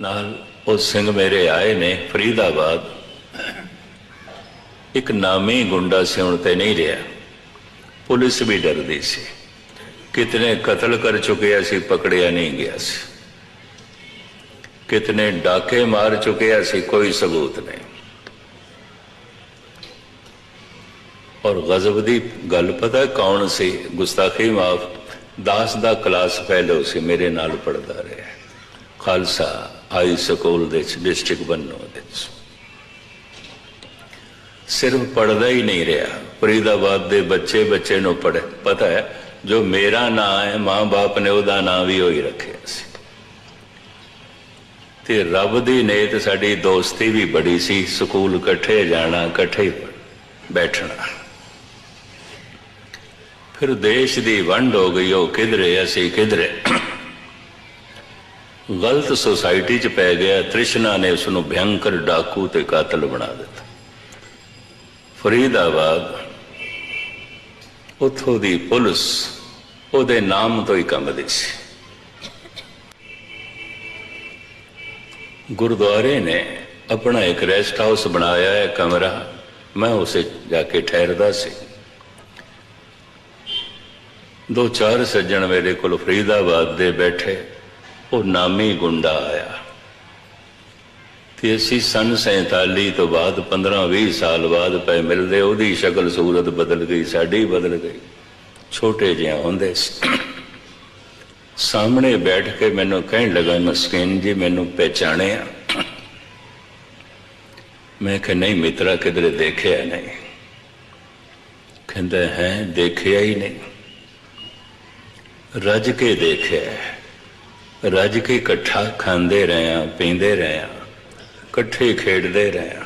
ਨਾਲ ਉਹ ਸਿੰਘ ਮੇਰੇ ਆਏ ਨੇ, ਫਰੀਦਾਬਾਦ। ਇੱਕ ਨਾਮੀ ਗੁੰਡਾ ਸੀ ਹੁਣ ਤੇ ਨਹੀਂ ਰਿਹਾ। ਪੁਲਿਸ ਵੀ ਡਰਦੀ ਸੀ। ਕਿਤਨੇ ਕਤਲ ਕਰ ਚੁੱਕਿਆ ਸੀ, ਪਕੜਿਆ ਨਹੀਂ ਗਿਆ ਸੀ। ਕਿਤਨੇ ਡਾਕੇ ਮਾਰ ਚੁੱਕਿਆ ਸੀ, ਕੋਈ ਸਬੂਤ ਨਹੀਂ। ਔਰ ਗਜ਼ਬ ਦੀ ਗੱਲ ਪਤਾ ਕੌਣ ਸੀ? ਗੁਸਤਾਖੀ ਮਾਫ, ਦਾਸ ਦਾ ਕਲਾਸ ਫੈਲੋ ਸੀ, ਮੇਰੇ ਨਾਲ ਪੜਦਾ ਰਿਹਾ। ਖਾਲਸਾ, ਹਾਈ ਸਕੂਲ ਦੇ ਡਿਸਟ੍ਰਿਕਟ ਬੰਨੋ ਦੇ ਸਿਰਫ ਪੜਦਾ ਹੀ ਨਹੀਂ ਰਿਹਾ। ਫਰੀਦਾਬਾਦ ਦੇ ਬੱਚੇ ਬੱਚੇ ਨੂੰ ਪੜ੍ਹ। ਪਤਾ ਹੈ, ਜੋ ਮੇਰਾ ਨਾਂ ਹੈ, ਮਾਂ-ਬਾਪ ਨੇ ਉਹਦਾ ਨਾਂ ਵੀ ਉਹੀ ਰੱਖਿਆ ਸੀ। ਤੇ ਰੱਬ ਦੀ ਨੇਤ ਸਾਡੀ ਦੋਸਤੀ ਵੀ ਬੜੀ ਸੀ। ਸਕੂਲ ਇਕੱਠੇ ਜਾਣਾ, ਇਕੱਠੇ ਬੈਠਣਾ। ਫਿਰ ਦੇਸ਼ ਦੀ ਵੰਡ ਹੋ ਗਈ। ਉਹ ਕਿਧਰੇ, ਅਸੀਂ ਕਿਧਰੇ। ਗਲਤ ਸੁਸਾਇਟੀ 'ਚ ਪੈ ਗਿਆ, ਤ੍ਰਿਸ਼ਨਾ ਨੇ ਉਸ ਨੂੰ ਭਿਅੰਕਰ ਡਾਕੂ ਤੇ ਕਾਤਲ ਬਣਾ ਦਿੱਤਾ। ਫਰੀਦਾਬਾਦ, ਉਥੋਂ ਦੀ ਪੁਲਿਸ ਉਹਦੇ ਨਾਮ ਤੋਂ ਹੀ ਕੰਬਦੀ ਸੀ। ਗੁਰਦੁਆਰੇ ਨੇ ਆਪਣਾ ਇੱਕ ਰੈਸਟ ਹਾਊਸ ਬਣਾਇਆ ਹੈ ਕਮਰਾ ਮੈਂ ਉਸੇ ਜਾ ਕੇ ਠਹਿਰਦਾ ਸੀ। ਦੋ ਚਾਰ ਸੱਜਣ ਮੇਰੇ ਕੋਲ ਫਰੀਦਾਬਾਦ ਦੇ ਬੈਠੇ। ਉਹ ਨਾਮੀ ਗੁੰਡਾ ਆਇਆ। ਤੇ ਅਸੀਂ ਸਨ 47 ਤੋਂ ਬਾਅਦ 15-20 ਸਾਲ ਬਾਅਦ ਪਏ ਮਿਲਦੇ, ਉਹਦੀ ਸ਼ਕਲ ਸੂਰਤ ਬਦਲ ਗਈ, ਸਾਡੀ ਬਦਲ ਗਈ। ਛੋਟੇ ਜਿਹਾ ਹੁੰਦੇ ਸੀ। ਸਾਹਮਣੇ ਬੈਠ ਕੇ ਮੈਨੂੰ ਕਹਿਣ ਲੱਗਾ, ਮਸਕੀਨ ਜੀ, ਮੈਨੂੰ ਪਹਿਚਾਣਿਆ। ਮੈਂ ਕਿ ਨਹੀਂ ਮਿੱਤਰਾ, ਕਿਧਰੇ ਦੇਖਿਆ ਨਹੀਂ। ਕਹਿੰਦਾ, ਹੈ, ਦੇਖਿਆ ਹੀ ਨਹੀਂ। ਰੱਜ ਕੇ ਦੇਖਿਆ। ਰੱਜ ਕੇ ਇਕੱਠਾ ਖਾਂਦੇ ਰਹੇ ਆ ਪੀਂਦੇ ਰਹੇ ਆ ਇਕੱਠੇ ਖੇਡਦੇ ਰਹੇ ਆ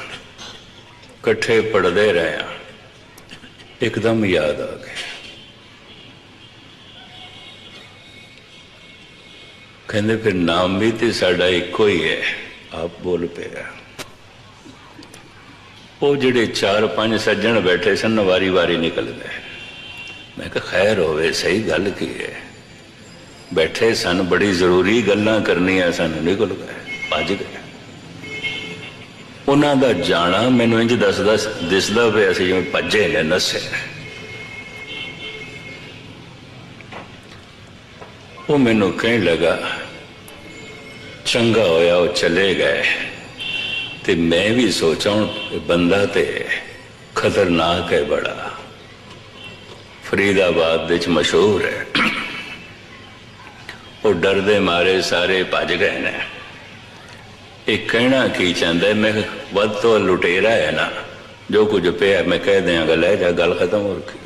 ਇਕੱਠੇ ਪੜਦੇ ਰਹੇ ਆ ਇੱਕਦਮ ਯਾਦ ਆ ਗਿਆ ਕਹਿੰਦੇ ਫਿਰ ਨਾਮ ਵੀ ਤੇ ਸਾਡਾ ਇੱਕੋ ਹੀ ਹੈ, ਆਪ ਬੋਲ ਪਿਆ। ਉਹ ਜਿਹੜੇ ਚਾਰ ਪੰਜ ਸੱਜਣ ਬੈਠੇ ਸਨ ਵਾਰੀ ਵਾਰੀ ਨਿਕਲ ਗਏ ਮੈਂ ਕਿਹਾ, ਖੈਰ ਹੋਵੇ, ਸਹੀ ਗੱਲ ਕੀ ਹੈ? ਬੈਠੇ ਸਨ, ਬੜੀ ਜ਼ਰੂਰੀ ਗੱਲਾਂ ਕਰਨੀਆਂ ਸਨ। ਨਿਕਲ ਗਏ ਭੱਜ ਗਏ। ਉਹਨਾਂ ਦਾ ਜਾਣਾ ਮੈਨੂੰ ਇੰਜ ਦੱਸਦਾ ਦਿਸਦਾ ਪਿਆ ਸੀ ਜਿਵੇਂ ਭੱਜੇ ਨੇ ਨਸੇ। ਉਹ ਮੈਨੂੰ ਕਹਿਣ ਲੱਗਾ, ਚੰਗਾ ਹੋਇਆ ਉਹ ਚਲੇ ਗਏ ਤੇ ਮੈਂ ਵੀ ਸੋਚਾਂ ਬੰਦਾ ਤੇ ਖਤਰਨਾਕ ਹੈ ਬੜਾ। ਫਰੀਦਾਬਾਦ ਵਿੱਚ ਮਸ਼ਹੂਰ ਹੈ। ਉਹ ਡਰਦੇ ਮਾਰੇ ਸਾਰੇ ਭੱਜ ਗਏ ਨੇ। ਇਹ ਕਹਿਣਾ ਕੀ ਚਾਹੁੰਦਾ ਮੈਂ ਵੱਧ ਤੋਂ ਲੁਟੇਰਾ ਹੈ ਨਾ। ਜੋ ਕੁਝ ਪਿਆ, ਮੈਂ ਕਹਿ ਦਿਆਂਗਾ, ਲੈ ਜਾ, ਗੱਲ ਖਤਮ ਹੋ ਗਈ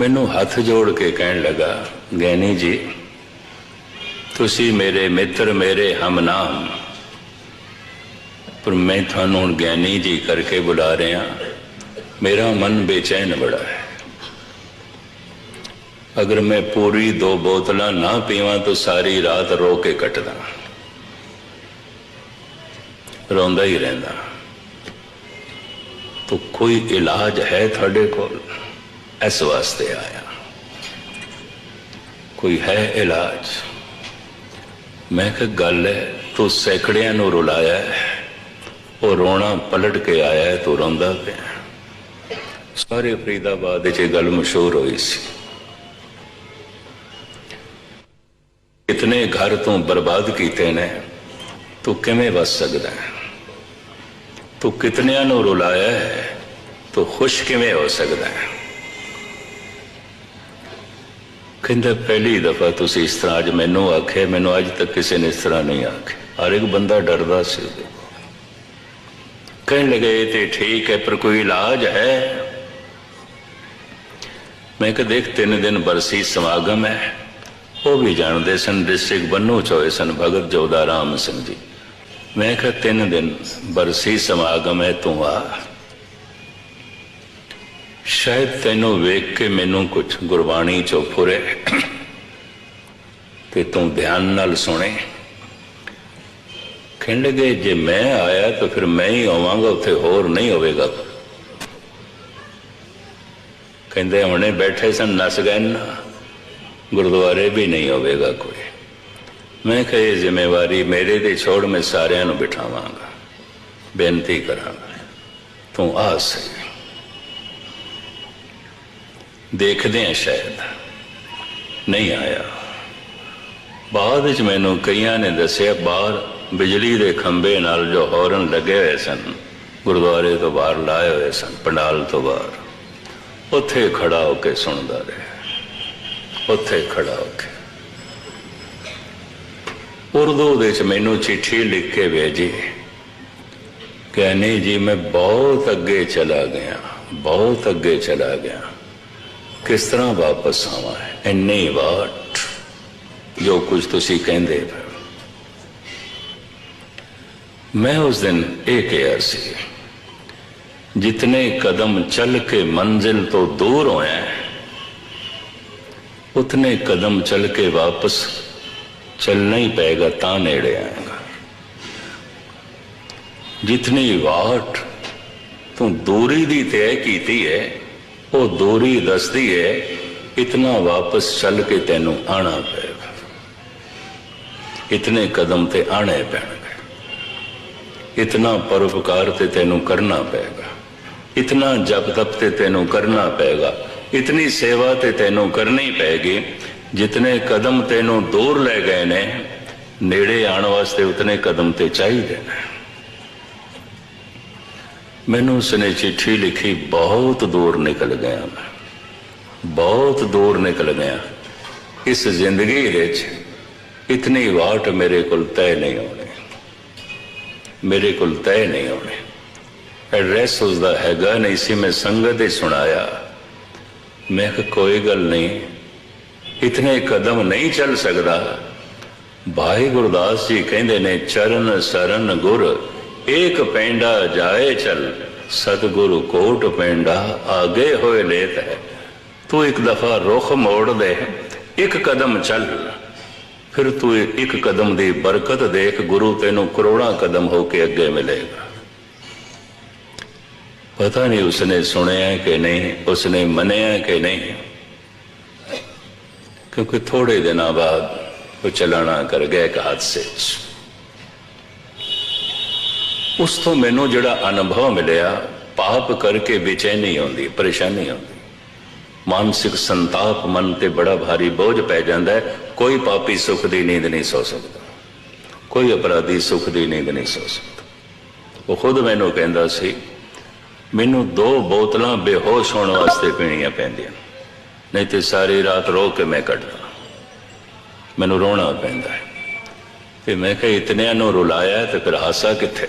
ਮੈਨੂੰ ਹੱਥ ਜੋੜ ਕੇ ਕਹਿਣ ਲੱਗਾ, ਗੈਨੀ ਜੀ, ਤੁਸੀਂ ਮੇਰੇ ਮਿੱਤਰ, ਮੇਰੇ ਹਮਨਾਮ। ਪਰ ਮੈਂ ਤੁਹਾਨੂੰ ਹੁਣ ਗਿਆਨੀ ਜੀ ਕਰਕੇ ਬੁਲਾ ਰਿਹਾ। ਮੇਰਾ ਮਨ ਬੇਚੈਨ ਬੜਾ ਹੈ। ਅਗਰ ਮੈਂ ਪੂਰੀ ਦੋ ਬੋਤਲਾਂ ਨਾ ਪੀਵਾਂ ਤਾਂ ਸਾਰੀ ਰਾਤ ਰੋ ਕੇ ਕੱਟਦਾ ਰੋਂਦਾ ਹੀ ਰਹਿੰਦਾ। ਤੋ ਕੋਈ ਇਲਾਜ ਹੈ ਤੁਹਾਡੇ ਕੋਲ? ਇਸ ਵਾਸਤੇ ਆਇਆ। ਕੋਈ ਹੈ ਇਲਾਜ? ਮੈਂ ਕਿਹਾ, ਗੱਲ ਹੈ, ਤੂੰ ਸੈਕੜਿਆਂ ਨੂੰ ਰੁਲਾਇਆ ਹੈ। ਉਹ ਰੋਣਾ ਪਲਟ ਕੇ ਆਇਆ ਤੂੰ ਰੋਂਦਾ ਪਿਆ ਸਾਰੇ ਫਰੀਦਾਬਾਦ ਵਿੱਚ ਇਹ ਗੱਲ ਮਸ਼ਹੂਰ ਹੋਈ ਸੀ। ਇਤਨੇ ਘਰ ਤੋਂ ਬਰਬਾਦ ਕੀਤੇ ਨੇ ਤੂੰ ਕਿਵੇਂ ਵਸ ਸਕਦਾ ਹੈ ਤੂੰ ਕਿਤਨਿਆਂ ਨੂੰ ਰੁਲਾਇਆ ਹੈ ਤੂੰ ਖੁਸ਼ ਕਿਵੇਂ ਹੋ ਸਕਦਾ ਹੈ ਕਹਿੰਦਾ ਪਹਿਲੀ ਦਫਾ ਤੁਸੀਂ ਇਸ ਤਰ੍ਹਾਂ ਅੱਜ ਮੈਨੂੰ ਆਖਿਆ ਮੈਨੂੰ ਅੱਜ ਤੱਕ ਕਿਸੇ ਨੇ ਇਸ ਤਰ੍ਹਾਂ ਨਹੀਂ ਆਖਿਆ ਹਰ ਇੱਕ ਬੰਦਾ ਡਰਦਾ ਸੀ ਉਹਦੇ ਕਹਿਣ ਲਗੇ ਇਹ ਤੇ ਠੀਕ ਹੈ ਪਰ ਕੋਈ ਇਲਾਜ ਹੈ ਮੈਂ ਕਿਹਾ ਦੇਖ ਤਿੰਨ ਦਿਨ ਬਰਸੀ ਸਮਾਗਮ ਹੈ ਉਹ ਵੀ ਜਾਣਦੇ ਸਨ ਡਿਸਟ੍ਰਿਕਟ ਬੰਨੂ ਚ ਹੋਏ ਸਨ ਭਗਤ ਜੋਦਾ ਰਾਮ ਸਿੰਘ ਜੀ। ਮੈਂ ਕਿਹਾ, ਤਿੰਨ ਦਿਨ ਬਰਸੀ ਸਮਾਗਮ ਹੈ ਤੂੰ ਆ। ਸ਼ਾਇਦ ਤੈਨੂੰ ਵੇਖ ਕੇ ਮੈਨੂੰ ਕੁਝ ਗੁਰਬਾਣੀ ਚੋਂ ਫੁਰੇ ਤੇ ਤੂੰ ਧਿਆਨ ਨਾਲ ਸੁਣੇ। ਖਿੰਡ ਗਏ, ਜੇ ਮੈਂ ਆਇਆ ਤਾਂ ਫਿਰ ਮੈਂ ਹੀ ਆਵਾਂਗਾ, ਉੱਥੇ ਹੋਰ ਨਹੀਂ ਹੋਵੇਗਾ। ਕਹਿੰਦੇ, ਹੁਣੇ ਬੈਠੇ ਸਨ, ਨਸ ਗਏ ਨਾ। ਗੁਰਦੁਆਰੇ ਵੀ ਨਹੀਂ ਹੋਵੇਗਾ ਕੋਈ। ਮੈਂ ਕਿਹਾ ਜ਼ਿੰਮੇਵਾਰੀ ਮੇਰੇ ਤੇ ਛੋੜ ਮੈਂ ਸਾਰਿਆਂ ਨੂੰ ਬਿਠਾਵਾਂਗਾ। ਬੇਨਤੀ ਕਰਾਂਗਾ। ਤੂੰ ਆ ਸਹੀ। ਦੇਖਦੇ ਆ ਸ਼ਾਇਦ। ਨਹੀਂ ਆਇਆ। ਬਾਅਦ ਵਿੱਚ ਮੈਨੂੰ ਕਈਆਂ ਨੇ ਦੱਸਿਆ, ਬਾਹਰ ਬਿਜਲੀ ਦੇ ਖੰਭੇ ਨਾਲ ਜੋ ਹੌਰਨ ਲੱਗੇ ਹੋਏ ਸਨ, ਗੁਰਦੁਆਰੇ ਤੋਂ ਬਾਹਰ ਲਾਏ ਹੋਏ ਸਨ, ਪੰਡਾਲ ਤੋਂ ਬਾਹਰ। ਉੱਥੇ ਖੜਾ ਹੋ ਕੇ ਸੁਣਦਾ ਰਿਹਾ। ਉੱਥੇ ਖੜਾ ਹੋ ਕੇ। ਉਰਦੂ ਦੇ ਵਿੱਚ ਮੈਨੂੰ ਚਿੱਠੀ ਲਿਖ ਕੇ ਭੇਜੀ। ਕਿ ਜੀ, ਮੈਂ ਬਹੁਤ ਅੱਗੇ ਚਲਾ ਗਿਆ, ਬਹੁਤ ਅੱਗੇ ਚਲਾ ਗਿਆ। ਕਿਸ ਤਰ੍ਹਾਂ ਵਾਪਸ ਆਵਾਂ? ਇੰਨੀ ਵਾਟ ਜੋ ਕੁਝ ਤੁਸੀਂ ਕਹਿੰਦੇ ਹੋ। ਮੈਂ ਉਸ ਦਿਨ ਇਹ ਕਿਹਾ ਸੀ, ਜਿਤਨੇ ਕਦਮ ਚੱਲ ਕੇ ਮੰਜ਼ਿਲ ਤੋਂ ਦੂਰ ਹੋਇਆ ਉਤਨੇ ਕਦਮ ਚੱਲ ਕੇ ਵਾਪਸ, ਚੱਲਣਾ ਹੀ ਪਏਗਾ ਤਾਂ ਨੇੜੇ ਆਏਗਾ। ਜਿਤਨੀ ਵਾਟ ਤੂੰ ਦੂਰੀ ਦੀ ਤੈਅ ਕੀਤੀ ਹੈ ਉਹ ਦੂਰੀ ਦੱਸਦੀ ਹੈ ਇਤਨਾ ਵਾਪਸ ਚੱਲ ਕੇ ਤੈਨੂੰ ਆਣਾ ਪਏਗਾ। ਇਤਨੇ ਕਦਮ ਤੇ ਆਣੇ ਪੈਣਗੇ। ਇਤਨਾ ਪਰਉਪਕਾਰ ਤੇ ਤੈਨੂੰ ਕਰਨਾ ਪਏਗਾ। ਇਤਨਾ ਜਪ ਤਪ ਤੇ ਤੈਨੂੰ ਕਰਨਾ ਪਏਗਾ। ਇਤਨੀ ਸੇਵਾ ਤੇ ਤੈਨੂੰ ਕਰਨੀ ਪਏਗੀ ਜਿਤਨੇ ਕਦਮ ਤੈਨੂੰ ਦੂਰ ਲੈ ਗਏ ਨੇ ਨੇੜੇ ਆਉਣ ਵਾਸਤੇ ਉਤਨੇ ਕਦਮ ਤੇ ਚਾਹੀਦੇ ਨੇ ਮੈਨੂੰ ਉਸਨੇ ਚਿੱਠੀ ਲਿਖੀ ਬਹੁਤ ਦੂਰ ਨਿਕਲ ਗਿਆ ਮੈਂ ਬਹੁਤ ਦੂਰ ਨਿਕਲ ਗਿਆ ਇਸ ਜ਼ਿੰਦਗੀ ਵਿੱਚ ਇਤਨੀ ਵਾਟ ਮੇਰੇ ਕੋਲ ਤੈਅ ਨਹੀਂ ਹੋਣੀ ਮੇਰੇ ਕੋਲ ਤੈਅ ਨਹੀਂ ਹੋਣੀ ਐਡਰੈਸ ਉਸਦਾ ਹੈਗਾ ਨਹੀਂ ਸੀ ਮੈਂ ਸੰਗਤ ਹੀ ਸੁਣਾਇਆ ਮੈਂ ਕਿ ਕੋਈ ਗੱਲ ਨਹੀਂ। ਇਤਨੇ ਕਦਮ ਨਹੀਂ ਚੱਲ ਸਕਦਾ। ਭਾਈ ਗੁਰਦਾਸ ਜੀ ਕਹਿੰਦੇ ਨੇ, ਚਰਨ ਸਰਨ ਗੁਰ, ਏਕ ਪੈਂਡਾ ਜਾਏ ਚਲ। ਸਤਿਗੁਰੂ ਕੋਟ ਪੈਂਡਾ ਆਗੇ ਹੋਏ ਲੇਤ ਹੈ। ਤੂੰ ਇੱਕ ਦਫਾ ਰੁਖ ਮੋੜ ਦੇ, ਇੱਕ ਕਦਮ ਚੱਲ। ਫਿਰ ਤੂੰ ਇੱਕ ਕਦਮ ਦੀ ਬਰਕਤ ਦੇਖ, ਗੁਰੂ ਤੈਨੂੰ ਕਰੋੜਾਂ ਕਦਮ ਹੋ ਕੇ ਅੱਗੇ ਮਿਲੇਗਾ। ਪਤਾ ਨਹੀਂ ਉਸਨੇ ਸੁਣਿਆ ਕਿ ਨਹੀਂ, ਉਸਨੇ ਮੰਨਿਆ ਕਿ ਨਹੀਂ। ਕਿਉਂਕਿ ਥੋੜੇ ਦਿਨਾਂ ਬਾਅਦ ਉਹ ਚਲਾਣਾ ਕਰ ਗਿਆ ਇੱਕ ਹਾਦਸੇ 'ਚ ਉਸ ਤੋਂ ਮੈਨੂੰ ਜਿਹੜਾ ਅਨੁਭਵ ਮਿਲਿਆ, ਪਾਪ ਕਰਕੇ ਬੇਚੈਨੀ ਆਉਂਦੀ, ਪਰੇਸ਼ਾਨੀ ਆਉਂਦੀ। ਮਾਨਸਿਕ ਸੰਤਾਪ ਮਨ ਤੇ ਬੜਾ ਭਾਰੀ ਬੋਝ ਪੈ ਜਾਂਦਾ ਹੈ, ਕੋਈ ਪਾਪੀ ਸੁਖ ਦੀ ਨੀਂਦ ਨਹੀਂ ਸੌ ਸਕਦਾ। ਕੋਈ ਅਪਰਾਧੀ ਸੁਖ ਦੀ ਨੀਂਦ ਨਹੀਂ ਸੌ ਸਕਦਾ। ਉਹ ਖੁਦ ਮੈਨੂੰ ਕਹਿੰਦਾ ਸੀ ਮੈਨੂੰ ਦੋ ਬੋਤਲਾਂ ਬੇਹੋਸ਼ ਹੋਣ ਵਾਸਤੇ ਪੀਣੀਆਂ ਪੈਂਦੀਆਂ। ਨਹੀਂ ਤੇ ਸਾਰੀ ਰਾਤ ਰੋ ਕੇ ਮੈਂ ਕੱਢਦਾ। ਮੈਨੂੰ ਰੋਣਾ ਪੈਂਦਾ ਹੈ। ਤੇ ਮੈਂ ਕਿਹਾ, ਇਤਨਿਆਂ ਨੂੰ ਰੁਲਾਇਆ ਤੇ ਫਿਰ ਹਾਸਾ ਕਿੱਥੇ?